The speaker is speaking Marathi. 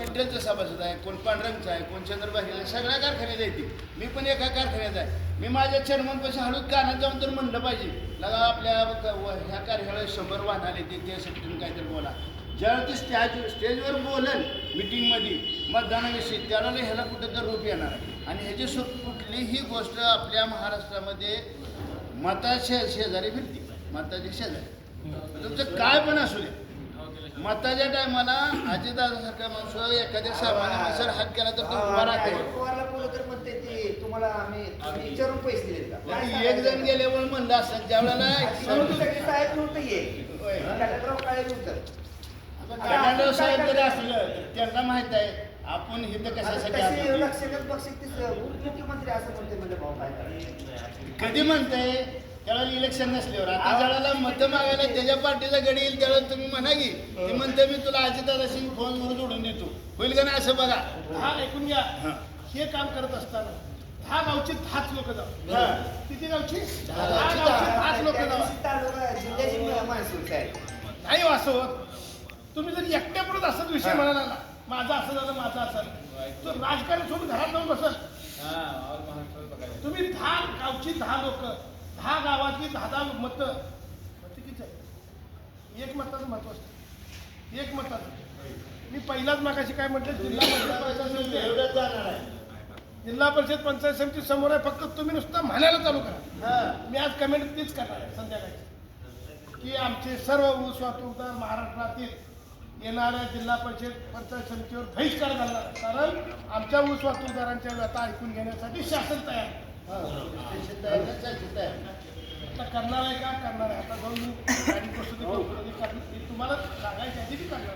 हॉटेलचा सभासद आहे कोण पांढरंगचा आहे कोण चंद्रबाहेर आहे सगळ्या कारखान्यात येते. मी पण एका कारखान्यात आहे. मी माझ्या चेअरमनपाशी हळू कानात जाऊन तर म्हणलं पाहिजे लगा आपल्या ह्या कार्यालयात शंभर वाहन आले ते त्यासाठी तुम्ही काहीतरी बोला. ज्यावेळेला ती स्टॅज स्टेजवर बोलेल मिटिंगमध्ये मतदानाविषयी त्याला ह्याला कुठं तर रूप येणार आणि ह्याची सु कुठलीही गोष्ट आपल्या महाराष्ट्रामध्ये मताशे शेजारी फिरते मताच्या शेजारी. तुमचं काय पण असू दे. मताच्या टायमाला अजितदादासारखा माणूस एखाद्या सामान्य माणसाला हात केला तर तो उभा राहते. पवारला बोललं तर म्हणते ते तुम्हाला आम्ही आम्ही विचारून पैसे दिलेत का? काय आणि एक जण गेल्यावर म्हणलं असं ज्या म्हणून वेळेला सगळे साहेब नव्हतं ये होय. कटाकराव काळे नव्हतं. कानाडो साहेब जरी असलं तर त्यांना माहीत आहे आपण इथं कशासाठी तसे आलो. लक्षात बक्षीस असं म्हणते म्हणजे भाऊ काय करायचं? कधी म्हणताय त्यावेळेला इलेक्शन नसल्यावर आता ज्यावेळेला मतं मागायला त्याच्या पार्टीचा गडी येईल त्यावेळेला तुम्ही म्हणा की ती म्हणते मी तुला अजितदादाशी फोनवर जोडून देतो होईल का नाही असं बघा हा ऐकून घ्या हा. हे काम करत असताना दहा गावची दहाच लोक जाऊ हा. किती गावची. दहाच लोक जाऊ. नाही वासवत तुम्ही जर एकट्यापुरत असत विषय हा. म्हणाला ना माझं असं झालं माझं असं. तर राजकारण सोडून घरात जाऊन बसल तुम्ही दहा गावची दहा लोक दहा गावाची दहा दहा मत. कितीच आहे एक मताचं महत्त्व असतं. एक मताचं. मी पहिलाच मागाशी काय म्हटलं? जिल्हा परिषद जिल्हा परिषद पंचायत समिती समोर आहे. फक्त तुम्ही नुसतं म्हणायला चालू करा. हा. मी आज कमेंट तीच करणार आहे संध्याकाळी. की आमचे सर्व ऊस वाहतूकदार महाराष्ट्रातील येणाऱ्या जिल्हा परिषद पंचायत समितीवर बहिष्कार घालणार. कारण आमच्या ऊस वाहतूकदारांच्या व्यथा ऐकून घेण्यासाठी शासन तयार हा. आहे, तयार करणार आहे का? करणार आहे. आता जाऊन मी तुम्हाला सांगायची आधी की करणार